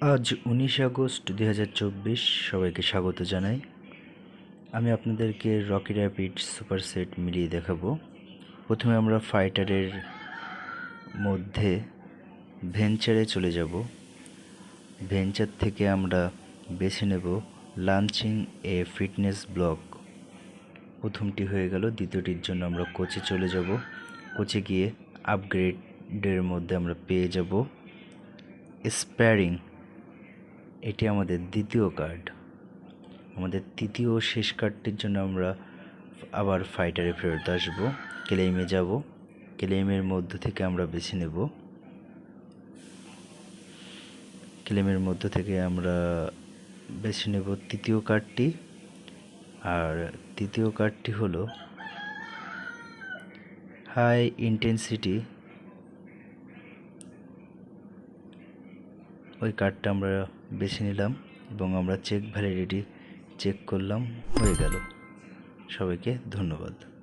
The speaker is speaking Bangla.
আজ উনিশে আগস্ট দুই হাজার চব্বিশ সবাইকে স্বাগত জানাই। আমি আপনাদেরকে রকি র্যাপিড সুপার সেট মিলিয়ে দেখাবো। প্রথমে আমরা ফাইটারের মধ্যে ভেঞ্চারে চলে যাব। ভেঞ্চার থেকে আমরা বেছে নেব লাঞ্চিং এ ফিটনেস ব্লক। প্রথমটি হয়ে গেল, দ্বিতীয়টির জন্য আমরা কোচে চলে যাব। কোচে গিয়ে আপগ্রেডের মধ্যে আমরা পেয়ে যাব। স্প্যারিং এটি আমাদের দ্বিতীয় কার্ড আমাদের তৃতীয় শেষ কার্ডটির জন্য আমরা আবার ফাইটারে ফেরত আসব। ক্লেইমে যাব। ক্লেইমের মধ্য থেকে আমরা বেছে নেব। ক্লেইমের মধ্য থেকে আমরা বেছে নেব তৃতীয় কার্ডটি আর তৃতীয় কার্ডটি হলো হাই ইন্টেন্সিটি ওই কার্ডটা আমরা বেছে নিলাম এবং আমরা চেক ভ্যালিডিটি চেক করলাম হয়ে গেল। সবাইকে ধন্যবাদ।